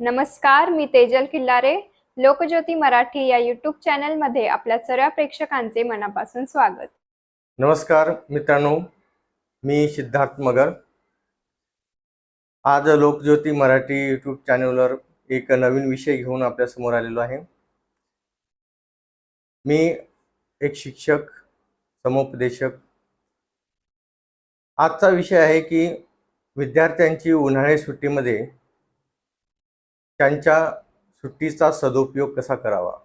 नमस्कार मी तेजल किल्लारे. लोकज्योती मराठी या युट्यूब चॅनलमध्ये आपल्या सर्व प्रेक्षकांचे मनापासून स्वागत. नमस्कार मित्रांनो. मी सिद्धार्थ मगर. आज लोकज्योती मराठी यूट्यूब चॅनलवर एक नवीन विषय घेऊन आपल्यासमोर आलेलो आहे. मी एक शिक्षक समुपदेशक. आजचा विषय आहे की विद्यार्थ्यांची उन्हाळी सुट्टीमध्ये त्यांच्या सुट्टीचा सदुपयोग कसा करावा?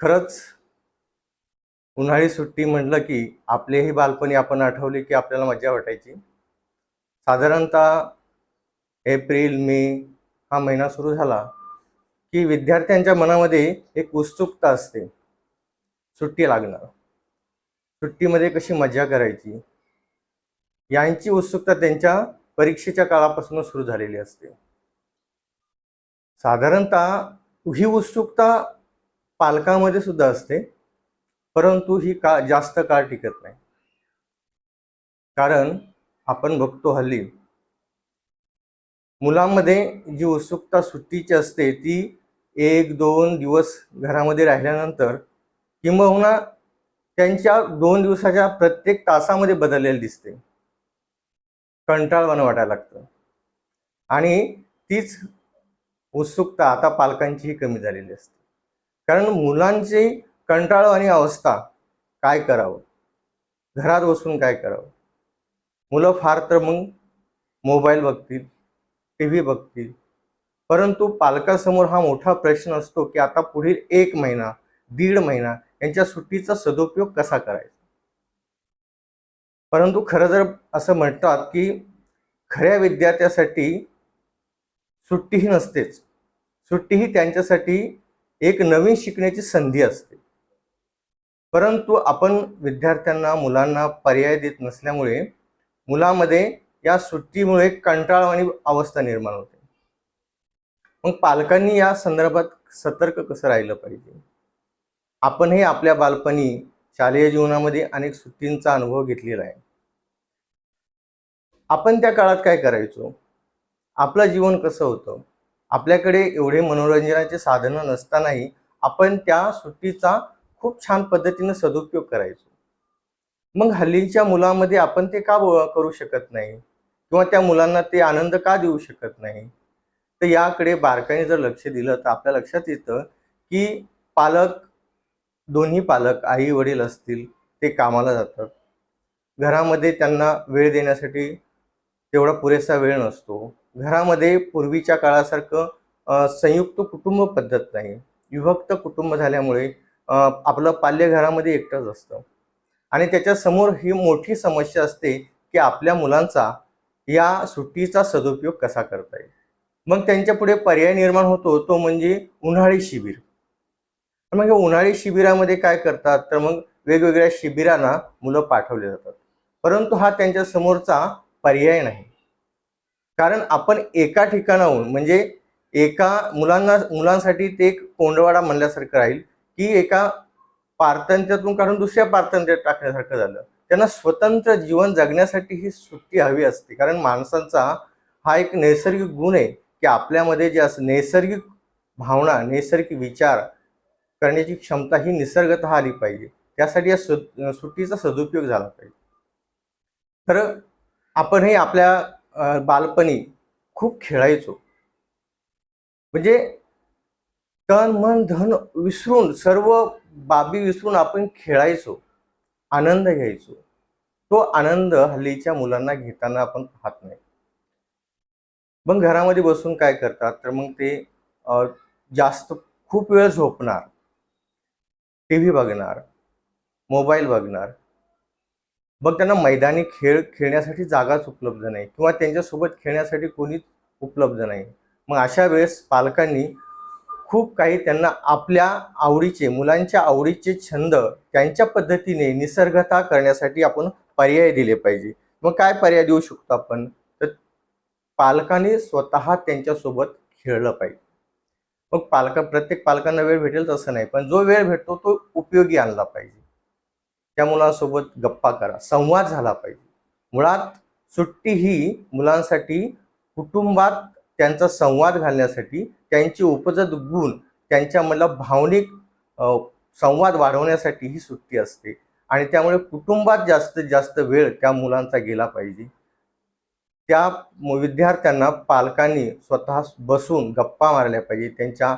खरंच उन्हाळी सुट्टी म्हटलं की आपलेही बालपणी आपण आठवले की आपल्याला मजा वाटायची. साधारणतः एप्रिल मे हा महिना सुरू झाला की विद्यार्थ्यांच्या मनामध्ये एक उत्सुकता असते सुट्टी लागणार सुट्टीमध्ये कशी मजा करायची? यांची उत्सुकता त्यांच्या परीक्षेच्या काळापासून सुरू झालेली असते. साधारणतः ही उत्सुकता पालकामध्ये सुद्धा असते परंतु ही का जास्त काळ टिकत नाही. कारण आपण बघतो हल्ली मुलांमध्ये जी उत्सुकता सुट्टीची असते ती एक दोन दिवस घरामध्ये राहिल्यानंतर किंबहुना त्यांच्या दोन दिवसाच्या प्रत्येक तासामध्ये बदललेली दिसते. कंटाळवाणं वाटायला लागतं. आणि तीच उत्सुकता आता पालकांचीही कमी झालेली असते. कारण मुलांची कंटाळवाणी अवस्था काय करावं? घरात बसून काय करावं? मुलं फार तर मग मोबाईल बघतील टी व्ही बघतील. परंतु पालकासमोर हा मोठा प्रश्न असतो की आता पुढील एक महिना दीड महिना यांच्या सुट्टीचा सदुपयोग कसा करायचा? परंतु खरं जर असं म्हणतात की खऱ्या विद्यार्थ्यासाठी सुट्टीही नसतेच. सुट्टी ही त्यांच्यासाठी एक नवीन शिकण्याची संधी असते. परंतु आपण विद्यार्थ्यांना मुलांना पर्याय देत नसल्यामुळे मुलामध्ये या सुट्टीमुळे कंटाळवाणी अवस्था निर्माण होते. मग पालकांनी या संदर्भात सतर्क कसं राहिलं पाहिजे? आपणही आपल्या बालपणी शालेय जीवनामध्ये अनेक सुट्टींचा अनुभव घेतलेला आहे. आपण त्या काळात काय करायचो? आपलं जीवन कसं होतं? आपल्याकडे एवढे मनोरंजनाचे साधनं नसतानाही आपण त्या सुट्टीचा खूप छान पद्धतीनं सदुपयोग करायचो. मग हल्लीच्या मुलामध्ये आपण ते का करू शकत नाही? किंवा त्या मुलांना ते आनंद का देऊ शकत नाही? तर याकडे बारकाईने जर लक्ष दिलं तर आपल्या लक्षात येतं की पालक दोन्ही पालक आई वडील असतील ते कामाला जातात. घरामध्ये त्यांना वेळ देण्यासाठी तेवढा पुरेसा वेळ नसतो. घरामध्ये पूर्वीच्या काळासारखं संयुक्त कुटुंब पद्धत नाही. विभक्त कुटुंब झाल्यामुळे आपलं पाल्य घरामध्ये एकटंच असतं. आणि त्याच्यासमोर ही मोठी समस्या असते की आपल्या मुलांचा या सुट्टीचा सदुपयोग कसा करता येईल. मग त्यांच्या पुढे पर्याय निर्माण होतो तो म्हणजे उन्हाळी शिबिर. तर मग या उन्हाळी शिबिरामध्ये काय करतात? तर मग वेगवेगळ्या शिबिरांना मुलं पाठवले जातात. परंतु हा त्यांच्या समोरचा पर्याय नाही. कारण आपण एका ठिकाणाहून म्हणजे एका मुलांना मुलांसाठी ते एक कोंडवाडा म्हणल्यासारखं राहील की एका पारतंत्र्यातून काढून दुसऱ्या पारतंत्र्यात टाकण्यासारखं झालं. त्यांना स्वतंत्र जीवन जगण्यासाठी ही सुट्टी हवी असते. कारण माणसांचा हा एक नैसर्गिक गुण आहे की आपल्यामध्ये जे असं नैसर्गिक भावना नैसर्गिक विचार करण्याची क्षमता ही निसर्गत आली पाहिजे. त्यासाठी या सु- सुट्टीचा सदुपयोग झाला पाहिजे. तर आपण हे आपल्या बालपणी खूप खेळायचो. म्हणजे तन मन धन विसरून सर्व बाबी विसरून आपण खेळायचो आनंद घ्यायचो. तो आनंद हल्लीच्या मुलांना घेताना आपण पाहत नाही. मग घरामध्ये बसून काय करतात तर मग ते जास्त खूप वेळ झोपणार टी व्ही बघणार मोबाईल बघणार मग त्यांना मैदानी खेळ खेळण्यासाठी जागाच उपलब्ध नाही किंवा त्यांच्यासोबत खेळण्यासाठी कोणीच उपलब्ध नाही. मग अशा वेळेस पालकांनी खूप काही त्यांना आपल्या आवडीचे मुलांच्या आवडीचे छंद त्यांच्या पद्धतीने निसर्गता करण्यासाठी आपण पर्याय दिले पाहिजे. मग काय पर्याय देऊ शकतो आपण? तर पालकांनी स्वतः त्यांच्यासोबत खेळलं पाहिजे. मग पालका प्रत्येक पालकांना वेळ भेटेल तसं नाही पण जो वेळ भेटतो तो उपयोगी आणला पाहिजे. त्या मुलांसोबत गप्पा करा. संवाद झाला पाहिजे. मुळात सुट्टी ही मुलांसाठी कुटुंबात त्यांचा संवाद घालण्यासाठी त्यांची उपजत गुण त्यांच्यामधला भावनिक संवाद वाढवण्यासाठी ही सुट्टी असते. आणि त्यामुळे कुटुंबात जास्तीत जास्त वेळ त्या मुलांचा गेला पाहिजे. त्या विद्यार्थ्यांना पालकांनी स्वतः बसून गप्पा मारल्या पाहिजे. त्यांच्या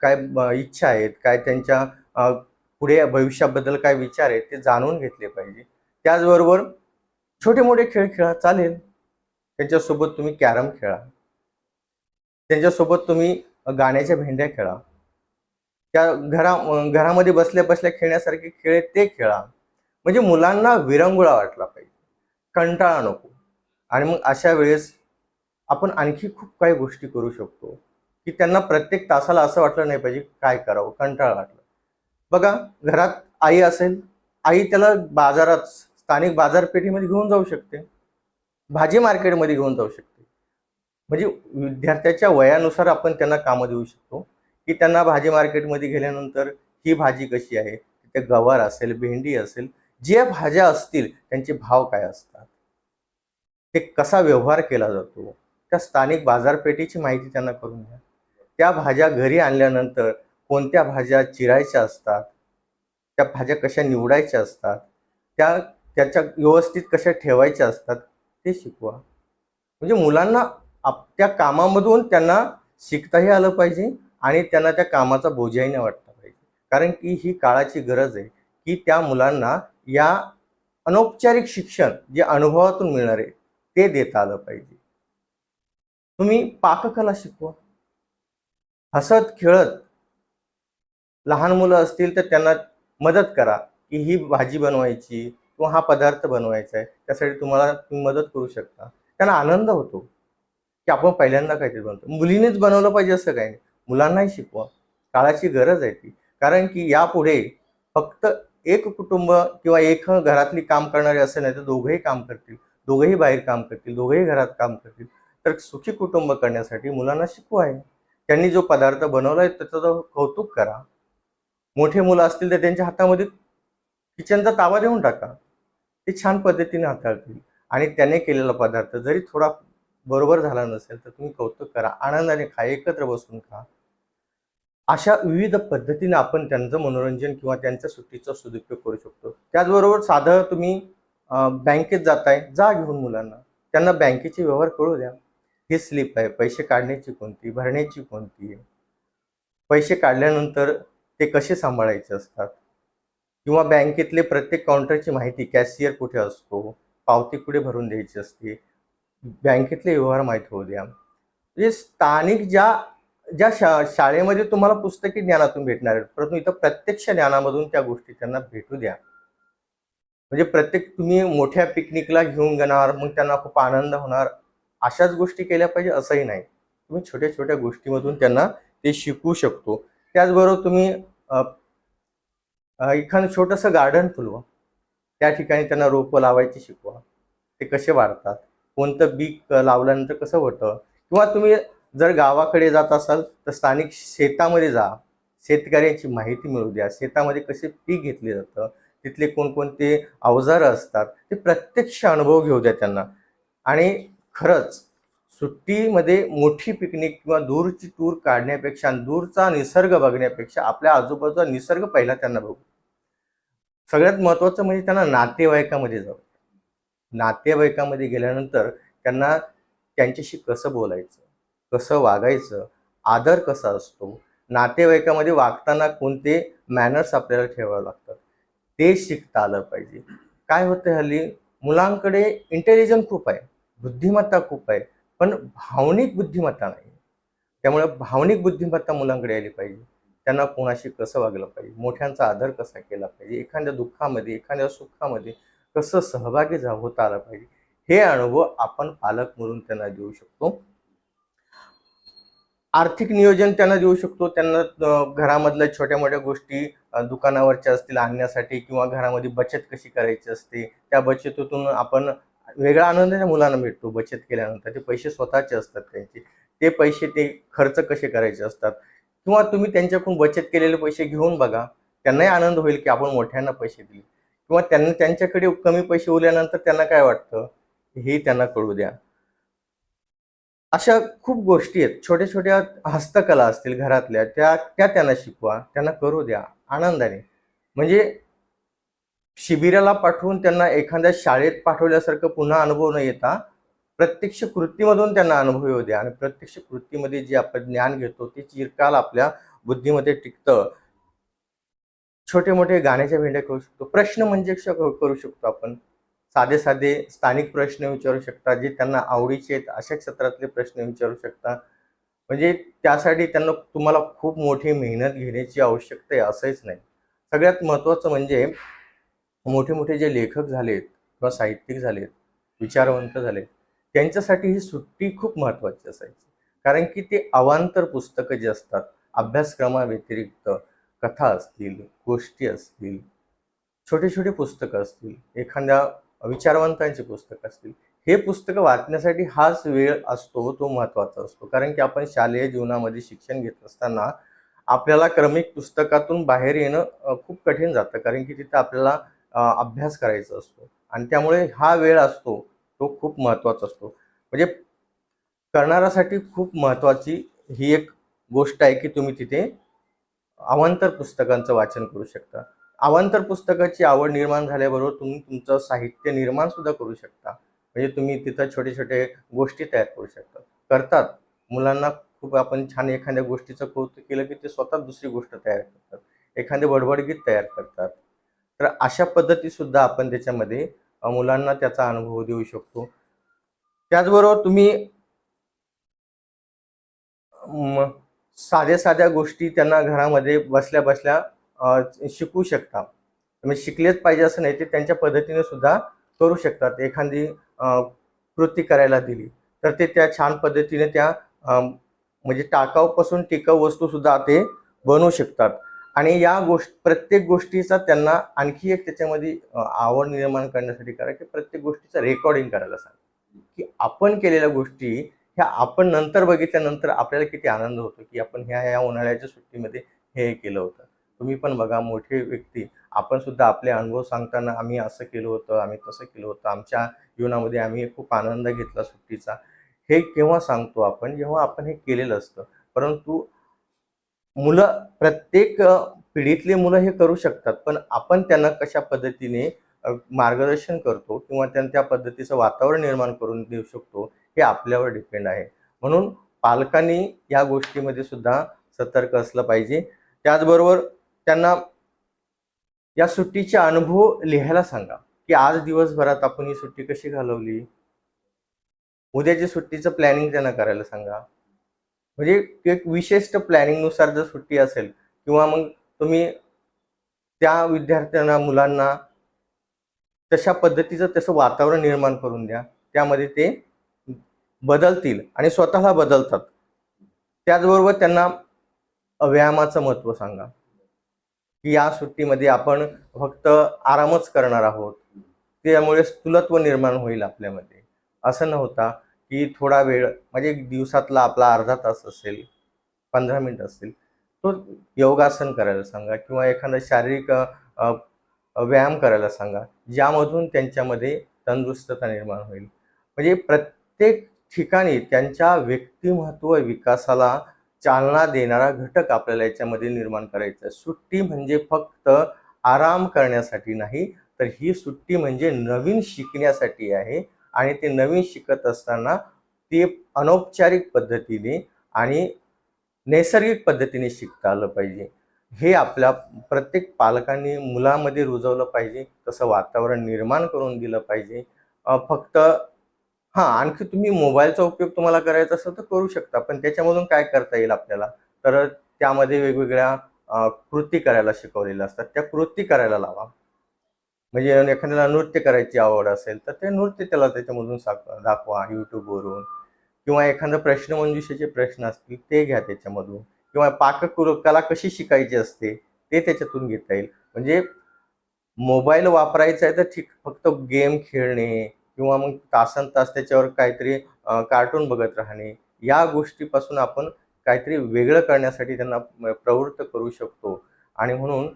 काय इच्छा आहेत काय त्यांच्या पुढे भविष्याबद्दल काय विचार आहेत ते जाणून घेतले पाहिजे. त्याचबरोबर छोटे मोठे खेळ खेळा चालेल. त्यांच्यासोबत तुम्ही कॅरम खेळा. त्यांच्यासोबत तुम्ही गाण्याच्या भेंड्या खेळा. त्या घरा घरामध्ये बसल्या बसल्या खेळण्यासारखे खेळ आहेत ते खेळा. म्हणजे मुलांना विरंगुळा वाटला पाहिजे. कंटाळा नको. आणि मग अशा वेळेस आपण आणखी खूप काही गोष्टी करू शकतो. की त्यांना प्रत्येक तासाला असं वाटलं नाही पाहिजे काय करावं? कंटाळा वाटला बघा घरात आई असेल आई त्याला बाजारात स्थानिक बाजारपेठेमध्ये घेऊन जाऊ शकते. भाजी मार्केटमध्ये घेऊन जाऊ शकते. म्हणजे विद्यार्थ्याच्या वयानुसार आपण त्यांना कामं देऊ शकतो. की त्यांना भाजी मार्केटमध्ये गेल्यानंतर ही भाजी कशी आहे? तिथे गवार असेल भेंडी असेल ज्या भाज्या असतील त्यांचे भाव काय असतात? ते कसा व्यवहार केला जातो? त्या स्थानिक बाजारपेठेची माहिती त्यांना करून द्या. त्या भाज्या घरी आणल्यानंतर कोणत्या भाज्या चिरायच्या असतात त्या भाज्या कशा निवडायच्या असतात त्या त्याच्या व्यवस्थित कशा ठेवायच्या असतात ते शिकवा. म्हणजे मुलांना आप त्या कामामधून त्यांना शिकताही आलं पाहिजे आणि त्यांना त्या कामाचा बोजाही नाही वाटला पाहिजे. कारण की ही काळाची गरज आहे की त्या मुलांना या अनौपचारिक शिक्षण जे अनुभवातून मिळणार आहे ते देता आलं पाहिजे. तुम्ही पाककला शिकवा. हसत खेळत लहान मुलं असतील तर त्यांना मदत करा की ही भाजी बनवायची किंवा हा पदार्थ बनवायचा आहे त्यासाठी तुम्हाला तुम्ही मदत करू शकता. त्यांना आनंद होतो की आपण पहिल्यांदा काहीतरी बनवतो. मुलीनेच बनवलं पाहिजे असं काही नाही. मुलांनाही शिकवा. काळाची गरज आहे ती. कारण की यापुढे फक्त एक कुटुंब किंवा एक घरातली काम करणारे असे नाही तर दोघंही काम करतील. दोघंही बाहेर काम करतील. दोघंही घरात काम करतील. तर सुखी कुटुंब करण्यासाठी मुलांना शिकवा आहे त्यांनी जो पदार्थ बनवला आहे त्याचं कौतुक करा. मोठे मुलं असतील तर त्यांच्या हातामध्ये किचनचा ताबा देऊन टाका. ते छान पद्धतीने हाताळतील. आणि त्याने केलेला पदार्थ जरी थोडा बरोबर झाला नसेल तर तुम्ही कौतुक करा आनंदाने खा एकत्र बसून खा. अशा विविध पद्धतीने आपण त्यांचं मनोरंजन किंवा त्यांच्या सुट्टीचा सदुपयोग करू शकतो. त्याचबरोबर साधं तुम्ही बँकेत जाताय जा घेऊन मुलांना. त्यांना बँकेचे व्यवहार कळू द्या. ही स्लिप आहे. पैसे काढण्याची कोणती? भरण्याची कोणती? आहे पैसे काढल्यानंतर ते कसे सांभाळायचे असतात? किंवा बँकेतले प्रत्येक काउंटरची माहिती कॅशियर कुठे असतो? पावती कुठे भरून द्यायची असते? बँकेतले व्यवहार माहीत होऊ द्या. म्हणजे स्थानिक ज्या ज्या शा शाळेमध्ये तुम्हाला पुस्तकी ज्ञानातून भेटणार आहेत परंतु इथं प्रत्यक्ष ज्ञानामधून त्या गोष्टी त्यांना भेटू द्या. म्हणजे प्रत्येक तुम्ही मोठ्या पिकनिकला घेऊन जाणार मग त्यांना खूप आनंद होणार अशाच गोष्टी केल्या पाहिजे असंही नाही. तुम्ही छोट्या छोट्या गोष्टीमधून त्यांना ते शिकू शकतो. त्याचबरोबर तुम्ही एखादं छोटंसं गार्डन फुलवा. त्या ठिकाणी त्यांना रोपं लावायची शिकवा. ते कसे वाढतात? कोणतं बीक लावल्यानंतर कसं होतं? किंवा तुम्ही जर गावाकडे जात असाल तर स्थानिक शेतामध्ये जा. शेतकऱ्यांची माहिती मिळू द्या. शेतामध्ये कसे पीक घेतले जातं? तिथले कोणकोणते अवजारं असतात? ते प्रत्यक्ष अनुभव घेऊ द्या त्यांना. आणि खरंच सुट्टीमध्ये मोठी पिकनिक किंवा दूरची टूर काढण्यापेक्षा दूरचा निसर्ग बघण्यापेक्षा आपल्या आजूबाजूचा निसर्ग पहिला त्यांना बघू. सगळ्यात महत्त्वाचं म्हणजे त्यांना नातेवाईकामध्ये जाऊ. नातेवाईकामध्ये गेल्यानंतर त्यांना त्यांच्याशी कसं बोलायचं कसं वागायचं आदर कसा असतो नातेवाईकामध्ये वागताना कोणते मॅनर्स आपल्याला ठेवावे लागतात ते शिकता आलं पाहिजे. काय होतं हल्ली? मुलांकडे इंटेलिजन्स खूप आहे बुद्धिमत्ता खूप आहे. पण भावनिक बुद्धिमत्ता नाही. त्यामुळे भावनिक बुद्धिमत्ता मुलांकडे आली पाहिजे. त्यांना कोणाशी कसं वागलं पाहिजे? मोठ्यांचा आदर कसा केला पाहिजे? एखाद्या दुःखामध्ये एखाद्या सुखामध्ये कसं सहभागी जा होता आला पाहिजे? हे अनुभव आपण पालक म्हणून त्यांना देऊ शकतो. आर्थिक नियोजन त्यांना देऊ शकतो. त्यांना घरामधल्या छोट्या मोठ्या गोष्टी दुकानावरच्या असतील आणण्यासाठी किंवा घरामध्ये बचत कशी करायची असते? त्या बचतीतून आपण वेगळा आनंद त्या मुलांना भेटतो बचत केल्यानंतर. ते पैसे स्वतःचे असतात त्यांचे ते पैसे ते खर्च कसे करायचे असतात? किंवा तुम्ही त्यांच्याकडून बचत केलेले पैसे घेऊन बघा त्यांनाही आनंद होईल की आपण मोठ्यांना पैसे दिले. किंवा त्यांना त्यांच्याकडे कमी पैसे उरल्यानंतर त्यांना काय वाटतं? हे त्यांना कळू द्या. अशा खूप गोष्टी आहेत. छोट्या छोट्या हस्तकला असतील घरातल्या त्या त्या त्यांना शिकवा. त्यांना करू द्या. आनंदाने. म्हणजे शिबिराला पाठवून त्यांना एखाद्या शाळेत पाठवल्यासारखं पुन्हा अनुभव न येता प्रत्यक्ष कृतीमधून त्यांना अनुभव येऊ द्या. आणि प्रत्यक्ष कृतीमध्ये जे आपण ज्ञान घेतो ते चिरकाल आपल्या बुद्धीमध्ये टिकतं. छोटे मोठे गाण्याच्या भेंड्या करू शकतो. प्रश्न म्हणजे करू शकतो आपण. साधे साधे स्थानिक प्रश्न विचारू शकता जे त्यांना आवडीचे आहेत अशा क्षेत्रातले प्रश्न विचारू शकता. म्हणजे त्यासाठी त्यांना तुम्हाला खूप मोठी मेहनत घेण्याची आवश्यकता आहे असंच नाही. सगळ्यात महत्त्वाचं म्हणजे मोठे मोठे जे लेखक झालेत किंवा साहित्यिक झालेत विचारवंत झालेत त्यांच्यासाठी ही सुट्टी खूप महत्त्वाची असायची. कारण की ते अवांतर पुस्तकं जी असतात अभ्यासक्रमाव्यतिरिक्त कथा असतील गोष्टी असतील छोटे छोटे पुस्तकं असतील एखाद्या विचारवंतांची पुस्तकं असतील हे पुस्तकं वाचण्यासाठी हाच वेळ असतो तो महत्त्वाचा असतो. कारण की आपण शालेय जीवनामध्ये शिक्षण घेत असताना आपल्याला क्रमिक पुस्तकातून बाहेर येणं खूप कठीण जातं. कारण की तिथं आपल्याला अभ्यास करायचा असतो. आणि त्यामुळे हा वेळ असतो तो खूप महत्त्वाचा असतो. म्हणजे करणाऱ्यासाठी खूप महत्त्वाची ही एक गोष्ट आहे की तुम्ही तिथे अवांतर पुस्तकांचं वाचन करू शकता. अवांतर पुस्तकाची आवड निर्माण झाल्याबरोबर तुम्ही तुमचं साहित्य निर्माण सुद्धा करू शकता. म्हणजे तुम्ही तिथं छोटे छोटे गोष्टी तयार करू शकता. करतात. मुलांना खूप आपण छान एखाद्या गोष्टीचं कौतुक केलं की ते स्वतः दुसरी गोष्ट तयार करतात. एखादे बडबडगीत तयार करतात. तर अशा पद्धतीसुद्धा आपण त्याच्यामध्ये मुलांना त्याचा अनुभव देऊ शकतो. त्याचबरोबर तुम्ही साध्या साध्या गोष्टी त्यांना घरामध्ये बसल्या बसल्या शिकू शकता. म्हणजे शिकलेच पाहिजे असं नाही ते त्यांच्या पद्धतीने सुद्धा करू शकतात. एखादी कृती करायला दिली तर ते त्या छान पद्धतीने त्या म्हणजे टाकाऊपासून टिकाऊ वस्तू सुद्धा ते बनवू शकतात. आणि या गोष्ट प्रत्येक गोष्टीचा त्यांना आणखी एक त्याच्यामध्ये आवड निर्माण करण्यासाठी करा की प्रत्येक गोष्टीचं रेकॉर्डिंग करायला सांगा. की आपण केलेल्या गोष्टी ह्या आपण नंतर बघितल्यानंतर आपल्याला किती आनंद होतो की आपण ह्या ह्या उन्हाळ्याच्या सुट्टीमध्ये हे हे केलं होतं. तुम्ही पण बघा मोठे व्यक्ती आपण सुद्धा आपले अनुभव सांगताना आम्ही असं केलं होतं आम्ही तसं केलं होतं. आमच्या जीवनामध्ये आम्ही खूप आनंद घेतला सुट्टीचा. हे केव्हा सांगतो आपण? जेव्हा आपण हे केलेलं असतं. परंतु मुलं प्रत्येक पिढीतली मुलं हे करू शकतात पण आपण त्यांना कशा पद्धतीने मार्गदर्शन करतो किंवा त्यांना त्या पद्धतीचं वातावरण निर्माण करून देऊ शकतो हे आपल्यावर डिपेंड आहे. म्हणून पालकांनी या गोष्टीमध्ये सुद्धा सतर्क असलं पाहिजे. त्याचबरोबर त्यांना या सुट्टीचे अनुभव लिहायला सांगा की आज दिवसभरात आपण ही सुट्टी कशी घालवली? उद्याच्या सुट्टीचं प्लॅनिंग त्यांना करायला सांगा. म्हणजे एक विशिष्ट प्लॅनिंगनुसार जर सुट्टी असेल किंवा मग तुम्ही त्या विद्यार्थ्यांना मुलांना तशा पद्धतीचं तसं वातावरण निर्माण करून द्या. त्यामध्ये ते बदलतील आणि स्वतःला बदलतात. त्याचबरोबर त्यांना व्यायामाचं महत्त्व सांगा. की या सुट्टीमध्ये आपण फक्त आरामच करणार आहोत. त्यामुळे स्थूलत्व निर्माण होईल आपल्यामध्ये. असं न होता की थोडा वेळ म्हणजे दिवसातला आपला अर्धा तास असेल पंधरा मिनिट असेल तो योगासन करायला सांगा किंवा एखादा शारीरिक व्यायाम करायला सांगा ज्यामधून त्यांच्यामध्ये तंदुरुस्तता निर्माण होईल. म्हणजे प्रत्येक ठिकाणी त्यांच्या व्यक्तिमत्व विकासाला चालना देणारा घटक आपल्याला याच्यामध्ये निर्माण करायचा आहे. सुट्टी म्हणजे फक्त आराम करण्यासाठी नाही तर ही सुट्टी म्हणजे नवीन शिकण्यासाठी आहे. आणि ते नवीन शिकत असताना ते अनौपचारिक पद्धतीने आणि नैसर्गिक पद्धतीने शिकता आलं पाहिजे. हे आपल्या प्रत्येक पालकांनी मुलामध्ये रुजवलं पाहिजे तसं वातावरण निर्माण करून दिलं पाहिजे. फक्त हां आणखी तुम्ही मोबाईलचा उपयोग तुम्हाला करायचा असेल तर करू शकता पण त्याच्यामधून काय करता येईल आपल्याला? तर त्यामध्ये वेगवेगळ्या कृती करायला शिकवलेल्या असतात. त्या कृती करायला लावा. म्हणजे एखाद्याला नृत्य करायची आवड असेल तर ते नृत्य त्याला त्याच्यामधून साक- दाखवा यूट्यूबवरून किंवा एखादं प्रश्नमंजुषेचे प्रश्न असतील ते घ्या त्याच्यामधून. किंवा पाककृ कला कशी शिकायची असते ते त्याच्यातून घेता येईल. म्हणजे मोबाईल वापरायचा आहे तर ठीक फक्त गेम खेळणे किंवा मग तासन तास त्याच्यावर काहीतरी कार्टून बघत राहणे या गोष्टीपासून आपण काहीतरी वेगळं करण्यासाठी त्यांना प्रवृत्त करू शकतो. आणि म्हणून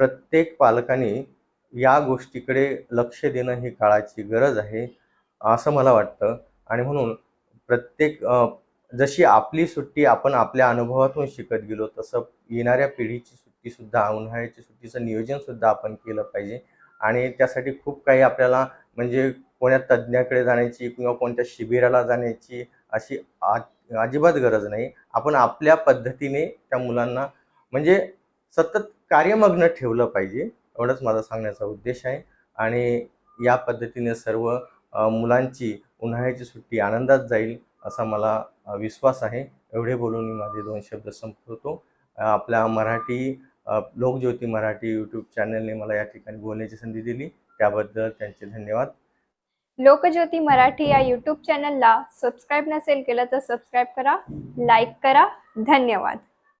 प्रत्येक पालकांनी या गोष्टीकडे लक्ष देणं ही काळाची गरज आहे असं मला वाटतं. आणि म्हणून प्रत्येक जशी आपली सुट्टी आपण आपल्या अनुभवातून शिकत गेलो तसं येणाऱ्या पिढीची सुट्टीसुद्धा उन्हाळ्याची सुट्टीचं नियोजनसुद्धा आपण केलं पाहिजे. आणि त्यासाठी खूप काही आपल्याला म्हणजे कोण्या तज्ज्ञाकडे जाण्याची किंवा कोणत्या शिबिराला जाण्याची अशी आ अजिबात गरज नाही. आपण आपल्या पद्धतीने त्या मुलांना म्हणजे सतत कार्यमग्न ठेवलं पाहिजे. एवढंच माझा सांगण्याचा उद्देश आहे. आणि या पद्धतीने सर्व मुलांची उन्हाळ्याची सुट्टी आनंदात जाईल असा मला विश्वास आहे. एवढे बोलून मी माझे दोन शब्द संपवतो. आपल्या मराठी लोकज्योती मराठी यूट्यूब चॅनलने मला या ठिकाणी बोलण्याची संधी दिली. त्याबद्दल त्यांचे धन्यवाद. लोकज्योती मराठी या यूट्यूब चॅनलला सबस्क्राईब नसेल केलं तर सबस्क्राईब करा लाईक करा. धन्यवाद.